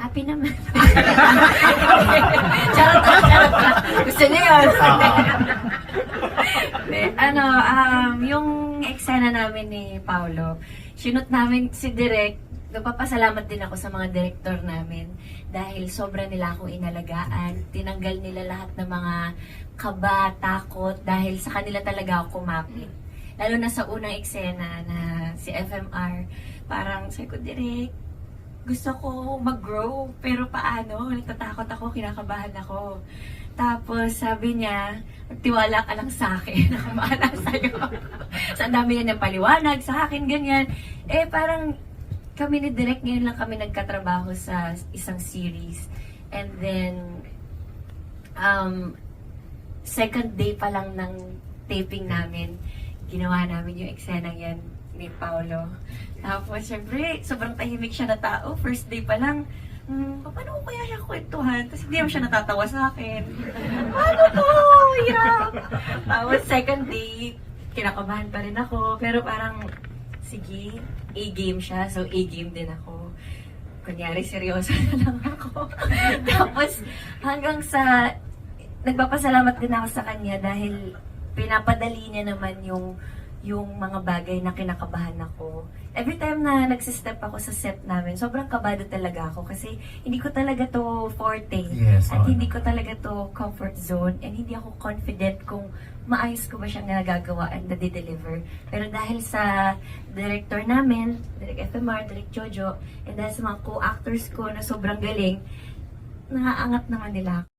Happy naman. charot lang, charot lang. Gusto niya yun. Ano, um, yung eksena namin ni Paolo, sinut namin si Direk, nagpapasalamat din ako sa mga director namin dahil sobra nila akong inalagaan. Tinanggal nila lahat ng mga kaba, takot dahil sa kanila talaga ako kumapit. Lalo na sa unang eksena na si FMR, parang sabi ko, Direk, gusto ko mag-grow, pero paano? Natatakot ako, kinakabahan ako. Tapos sabi niya, tiwala ka lang sa akin, bahala sa'yo. so, ang dami niya ng paliwanag sa akin, ganyan. Eh, parang kami ni Direk ngayon lang kami nagkatrabaho sa isang series. And then, um, second day pa lang ng taping namin, ginawa namin yung eksena yan ni Paolo. Tapos, syempre, sobrang tahimik siya na tao. First day pa lang, hmm, paano ko kaya siya kwentuhan? Tapos hindi naman siya natatawa sa akin. Ano to? Hirap! Tapos, second day, kinakabahan pa rin ako. Pero parang, sige, A-game siya. So, A-game din ako. Kunyari, seryoso na lang ako. Tapos, hanggang sa, nagpapasalamat din ako sa kanya dahil pinapadali niya naman yung yung mga bagay na kinakabahan ako. Every time na nagsistep ako sa set namin, sobrang kabado talaga ako kasi hindi ko talaga to forte. Yes, at hindi ko talaga to comfort zone and hindi ako confident kung maayos ko ba siyang nagagawa and na-deliver. Pero dahil sa director namin, Direk FMR, Direk Jojo, and dahil sa mga co-actors ko na sobrang galing, naaangat naman nila ako.